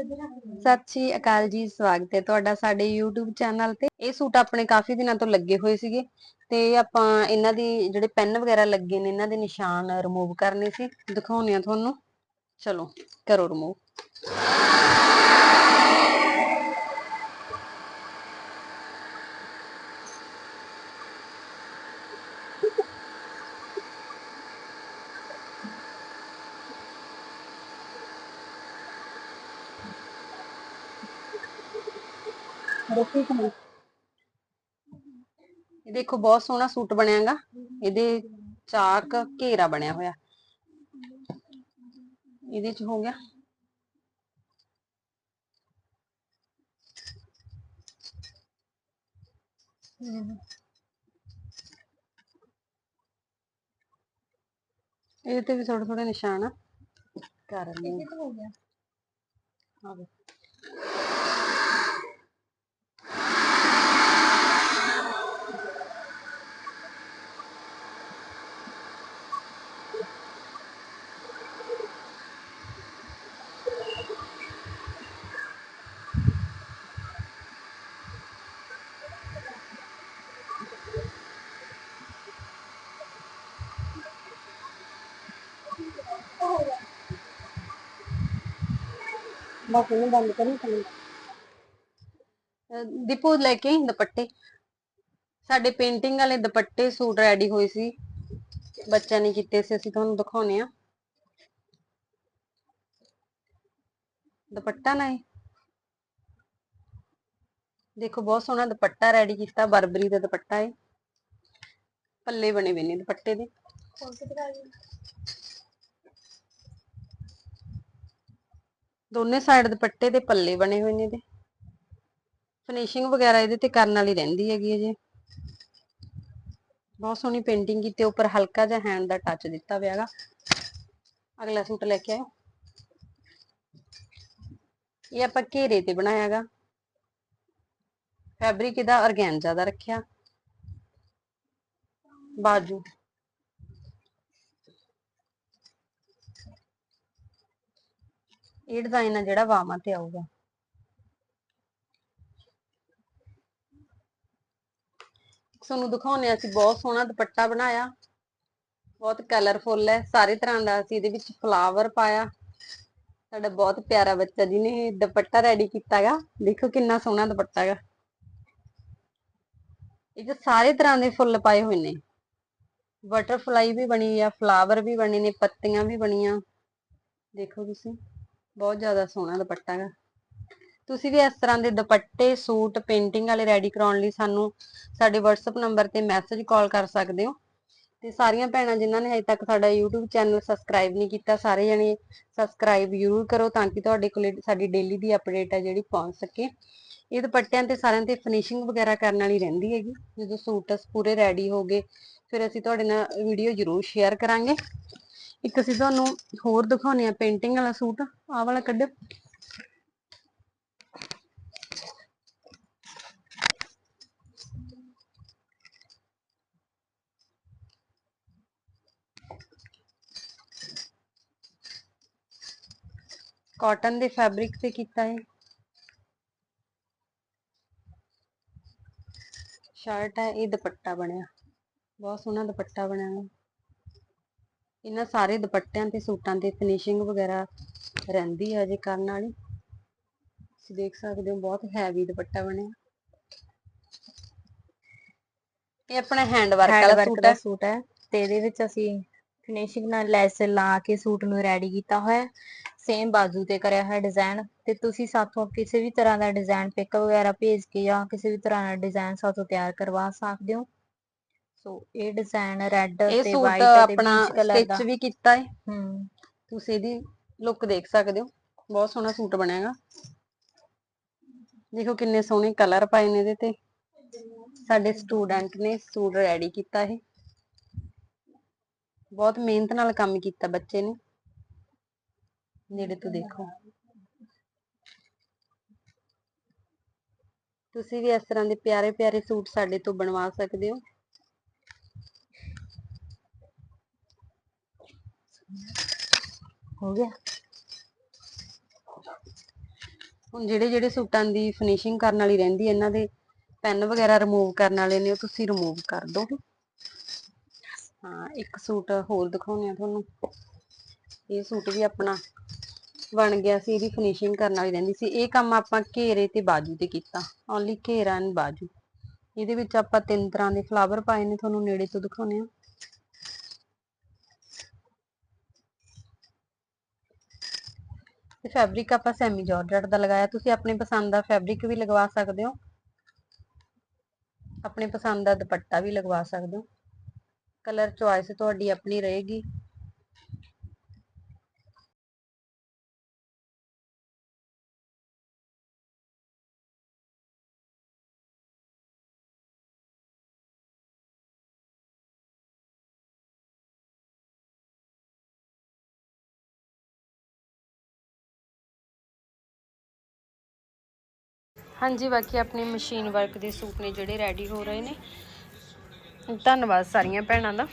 ਸਤਿ ਸ਼੍ਰੀ ਅਕਾਲ ਜੀ, ਸਵਾਗਤ ਹੈ ਤੁਹਾਡਾ ਸਾਡੇ YouTube ਚੈਨਲ ਤੇ। ਇਹ ਸੂਟ ਆਪਣੇ ਕਾਫੀ ਦਿਨਾਂ ਤੋਂ ਲੱਗੇ ਹੋਏ ਸੀਗੇ ਤੇ ਆਪਾਂ ਇਹਨਾਂ ਦੀ ਜਿਹੜੇ ਪੈਨ ਵਗੈਰਾ ਲੱਗੇ ਨੇ, ਇਹਨਾਂ ਦੇ ਨਿਸ਼ਾਨ ਰਿਮੂਵ ਕਰਨੇ ਸੀ। ਦਿਖਾਉਣੇ ਆ ਤੁਹਾਨੂੰ। ਚਲੋ, ਕਰੋ ਰਿਮੂਵ ਇਹ ਦੇਖੋ ਬਹੁਤ ਸੋਹਣਾ ਸੂਟ ਬਣਿਆਗਾ। ਇਹਦੇ ਚਾਕ ਘੇਰਾ ਬਣਿਆ ਹੋਇਆ। ਇਹਦੇ ਚ ਹੋ ਗਿਆ। ਇਹਦੇ ਤੇ ਵੀ ਥੋੜੇ ਥੋੜੇ ਨਿਸ਼ਾਨ ਆ। ਕਰ ਲਈ ਹੋ ਗਿਆ। ਆ ਵੇ। ਬਸ ਇਹਨੂੰ ਬੰਦ ਕਰੀ ਤਾਂ ਦੀਪੂ ਲੈ ਕੇ ਆਈ ਦੁਪੱਟੇ। ਸਾਡੇ ਪੇਂਟਿੰਗ ਵਾਲੇ ਦੁਪੱਟੇ ਸੂਟ ਰੈਡੀ ਹੋਏ ਸੀ। ਬੱਚਿਆਂ ਨੇ ਕੀਤੇ ਸੀ, ਅਸੀਂ ਤੁਹਾਨੂੰ ਦਿਖਾਉਨੇ ਆ। ਦੁਪੱਟਾ ਨਾ ਇਹ। ਦੇਖੋ, ਬਹੁਤ ਸੋਹਣਾ ਦੁਪੱਟਾ ਰੈਡੀ ਕੀਤਾ, ਬਰਬਰੀ ਦਾ ਦੁਪੱਟਾ ਹੈ ਪੱਲੇ ਬਣੇ ਹੋਏ ਨੇ ਦੁਪੱਟੇ ਦੇ ਕੌਣ ਸੇ ਦਿਖਾ ਰਹੀ ਦੋਨੇ ਸਾਈਡ ਦੁਪੱਟੇ ਦੇ ਪੱਲੇ ਬਣੇ ਹੋਏ ਨੇ ਇਹਦੇ। ਫਿਨਿਸ਼ਿੰਗ ਵਗੈਰਾ ਇਹਦੇ ਤੇ ਕਰਨ ਵਾਲੀ ਰਹਿੰਦੀ ਹੈਗੀ ਅਜੇ ਬਹੁਤ ਸੋਹਣੀ ਪੇਂਟਿੰਗ ਕੀਤੀ, ਉੱਪਰ ਹਲਕਾ ਜਿਹਾ ਹੈਂਡ ਦਾ ਟੱਚ ਦਿੱਤਾ ਹੋਇਆਗਾ ਅਗਲਾ ਸੂਟ ਲੈ ਕੇ ਆਓ ਇਹ ਆਪਾਂ ਘੇਰੇ ਤੇ ਬਣਾਇਆਗਾ ਫੈਬਰਿਕ ਇਹਦਾ ਆਰਗੈਂਜਾ ਦਾ ਰੱਖਿਆ। ਬਾਜੂ। ਇਹ ਡਿਜ਼ਾਈਨ ਆ ਜਿਹੜਾ ਵਾਵਾਂ ਤੇ ਆਊਗਾ। ਤੁਹਾਨੂੰ ਦਿਖਾਉਣੇ ਆ ਅਸੀਂ ਬਹੁਤ ਸੋਹਣਾ ਦੁਪੱਟਾ ਬਣਾਇਆ। ਬਹੁਤ ਕਲਰਫੁੱਲ ਹੈ, ਸਾਰੇ ਤਰ੍ਹਾਂ ਦਾ ਅਸੀਂ ਇਹਦੇ ਵਿੱਚ ਫਲਾਵਰ ਪਾਇਆ। ਸਾਡਾ ਬਹੁਤ ਪਿਆਰਾ ਬੱਚਾ ਜੀ ਨੇ ਦੁਪੱਟਾ ਰੈਡੀ ਕੀਤਾਗਾ ਦੇਖੋ ਕਿੰਨਾ ਸੋਹਣਾ ਦੁਪੱਟਾ ਹੈਗਾ। ਇਹ 'ਚ ਸਾਰੇ ਤਰ੍ਹਾਂ ਦੇ ਫੁੱਲ ਪਾਏ ਹੋਏ ਨੇ। ਬਟਰਫਲਾਈ ਵੀ ਬਣੀ ਆ ਫਲਾਵਰ ਵੀ ਬਣੇ ਨੇ, ਪੱਤੀਆਂ ਵੀ ਬਣੀਆਂ। ਦੇਖੋ ਤੁਸੀਂ। ਬਹੁਤ ਜ਼ਿਆਦਾ ਸੋਹਣਾ ਦੁਪੱਟਾ ਹੈ ਤੁਸੀਂ ਵੀ ਇਸ ਤਰ੍ਹਾਂ ਦੇ ਦੁਪੱਟੇ, ਸੂਟ ਪੇਂਟਿੰਗ ਵਾਲੇ ਰੈਡੀ ਕਰਾਉਣ ਲਈ ਸਾਨੂੰ ਸਾਡੇ WhatsApp ਨੰਬਰ ਤੇ ਮੈਸੇਜ ਕਾਲ ਕਰ ਸਕਦੇ ਹੋ। ਤੇ ਸਾਰੀਆਂ ਭੈਣਾਂ ਜਿਨ੍ਹਾਂ ਨੇ ਹਜੇ ਤੱਕ ਸਾਡਾ YouTube ਚੈਨਲ ਸਬਸਕ੍ਰਾਈਬ ਨਹੀਂ ਕੀਤਾ, ਸਾਰੇ ਜਣੇ ਸਬਸਕ੍ਰਾਈਬ ਜ਼ਰੂਰ ਕਰੋ ਤਾਂ ਕਿ ਤੁਹਾਡੇ ਕੋਲ ਸਾਡੀ ਡੇਲੀ ਦੀ ਅਪਡੇਟ ਹੈ ਜਿਹੜੀ ਪਹੁੰਚ ਸਕੇ। ਇਹ ਦੁਪੱਟਿਆਂ ਤੇ ਸਾਰਿਆਂ ਤੇ ਫਿਨਿਸ਼ਿੰਗ ਵਗੈਰਾ ਕਰਨ ਵਾਲੀ ਰਹਿੰਦੀ ਹੈਗੀ। ਜਦੋਂ ਸੂਟ ਪੂਰੇ ਰੈਡੀ ਹੋ ਗਏ, ਫਿਰ ਅਸੀਂ ਤੁਹਾਡੇ ਨਾਲ ਵੀਡੀਓ ਜ਼ਰੂਰ ਸ਼ੇਅਰ ਕਰਾਂਗੇ। ਇੱਕ ਅਸੀਂ ਤੁਹਾਨੂੰ ਹੋਰ ਦਿਖਾਉਣੇ ਆ ਪੇਂਟਿੰਗ ਵਾਲਾ ਸੂਟ, ਆਹ ਵਾਲਾ ਕੱਢ ਕਾਟਨ ਦੇ ਫੈਬਰਿਕ ਤੇ ਕੀਤਾ ਹੈ ਸ਼ਰਟ ਹੈ, ਇਹ ਦੁਪੱਟਾ ਬਣਿਆ। ਬਹੁਤ ਸੋਹਣਾ ਦੁਪੱਟਾ ਬਣਿਆ। ਹੈ ਇਹਨਾਂ ਸਾਰੇ ਦੁਪੱਟਿਆਂ ਤੇ ਸੂਟਾਂ ਤੇ ਫਿਨਿਸ਼ਿੰਗ ਵਗੈਰਾ ਰਹਿੰਦੀ ਹੈ ਜੇ ਕਰਨ ਵਾਲੀ। ਤੁਸੀਂ ਦੇਖ ਸਕਦੇ ਹੋ ਬਹੁਤ ਹੈਵੀ ਦੁਪੱਟਾ ਬਣਿਆ। ਇਹ ਆਪਣਾ ਹੈਂਡ ਵਰਕ ਵਾਲਾ ਸੂਟ ਹੈ। ਸੂਟ ਹੈ ਤੇ ਇਹਦੇ ਵਿੱਚ ਅਸੀਂ ਫਿਨਿਸ਼ਿੰਗ ਨਾਲ ਲੈਸ ਲਾ ਕੇ ਸੂਟ ਨੂੰ ਰੈਡੀ ਕੀਤਾ ਹੋਇਆ ਸੇਮ ਬਾਜ਼ੂ ਤੇ ਕਰਿਆ ਹੋਇਆ ਡਿਜ਼ਾਈਨ ਤੇ ਤੁਸੀਂ ਸਾਥੋਂ ਕਿਸੇ ਵੀ ਤਰ੍ਹਾਂ ਦਾ ਡਿਜ਼ਾਈਨ ਪਿਕ ਵਗੈਰਾ ਭੇਜ ਕੇ ਜਾਂ ਕਿਸੇ ਵੀ ਤਰ੍ਹਾਂ ਦਾ ਡਿਜ਼ਾਈਨ ਸਾਥੋਂ ਤਿਆਰ ਕਰਵਾ ਸਕਦੇ ਹੋ। ਸੋ ਇਹ ਡਿਜ਼ਾਈਨ ਰੈੱਡ ਇਹ ਤੇ ਸੂਟ ਵਾਈਟ ਤੇ ਆਪਣਾ ਕਲਰ ਦਾ। ਸਟਿਚ ਵੀ ਕੀਤਾ ਹੈ ਹੂੰ। ਤੁਸੀਂ ਇਹਦੀ ਲੁੱਕ ਦੇਖ ਸਕਦੇ ਹੋ। ਬਹੁਤ ਸੋਹਣਾ ਸੂਟ ਬਣਿਆਗਾ। ਦੇਖੋ ਕਿੰਨੇ ਸੋਹਣੇ ਕਲਰ ਪਾਏ ਨੇ ਇਹਦੇ ਤੇ। ਸਾਡੇ ਸਟੂਡੈਂਟ ਨੇ ਸੂਟ ਰੈਡੀ ਕੀਤਾ ਇਹ। ਬਹੁਤ ਮਿਹਨਤ ਨਾਲ ਕੰਮ ਕੀਤਾ ਬੱਚੇ ਨੇ। ਨੇੜੇ ਤੋਂ ਦੇਖੋ। ਤੁਸੀਂ ਵੀ ਇਸ ਤਰ੍ਹਾਂ ਦੇ ਪਿਆਰੇ ਪਿਆਰੇ ਸੂਟ ਸਾਡੇ ਤੋਂ ਬਣਵਾ ਸਕਦੇ ਹੋ। ਹੋ ਗਿਆ। ਹੁਣ ਜਿਹੜੇ ਜਿਹੜੇ ਸੂਟਾਂ ਦੀ ਫਿਨਿਸ਼ਿੰਗ ਕਰਨ ਵਾਲੀ ਰਹਿੰਦੀ ਹੈ, ਇਹਨਾਂ ਦੇ ਪੈਨ ਵਗੈਰਾ ਰਿਮੂਵ ਕਰਨ ਵਾਲੇ ਨੇ ਉਹ ਤੁਸੀਂ ਰਿਮੂਵ ਕਰ ਦਿਓ ਹਾਂ ਇੱਕ ਸੂਟ ਹੋਰ ਦਿਖਾਉਂਦੇ ਆ ਤੁਹਾਨੂੰ। ਇਹ ਸੂਟ ਵੀ ਆਪਣਾ ਬਣ ਗਿਆ ਸੀ ਇਹਦੀ ਫਿਨਿਸ਼ਿੰਗ ਕਰਨ ਵਾਲੀ ਰਹਿੰਦੀ ਸੀ। ਇਹ ਕੰਮ ਆਪਾਂ ਘੇਰੇ ਤੇ ਬਾਜੂ ਤੇ ਕੀਤਾ। ਓਨਲੀ ਘੇਰਾ ਐਂਡ ਬਾਜੂ। ਇਹਦੇ ਵਿੱਚ ਆਪਾਂ ਤਿੰਨ ਤਰ੍ਹਾਂ ਦੇ ਫਲਾਵਰ ਪਾਏ ਨੇ ਤੁਹਾਨੂੰ ਨੇੜੇ ਤੋਂ ਦਿਖਾਉਂਦੇ ਆ ਤੇ ਫੈਬਰਿਕ ਆਪਾਂ ਸੈਮੀ ਜਾਰਜਟ ਦਾ ਲਗਾਇਆ। ਤੁਸੀਂ ਆਪਣੀ ਪਸੰਦ ਦਾ ਫੈਬਰਿਕ ਵੀ ਲਗਵਾ ਸਕਦੇ ਹੋ। ਆਪਣੇ ਪਸੰਦ ਦਾ ਦੁਪੱਟਾ ਵੀ ਲਗਵਾ ਸਕਦੇ ਹੋ। ਕਲਰ ਚੁਆਇਸ ਤੁਹਾਡੀ ਆਪਣੀ ਰਹੇਗੀ। ਹਾਂਜੀ, ਬਾਕੀ ਆਪਣੀ ਮਸ਼ੀਨ ਵਰਕ ਦੇ ਸੂਟ ਨੇ ਜਿਹੜੇ ਰੈਡੀ ਹੋ ਰਹੇ ਨੇ। ਧੰਨਵਾਦ ਸਾਰੀਆਂ ਭੈਣਾਂ ਦਾ।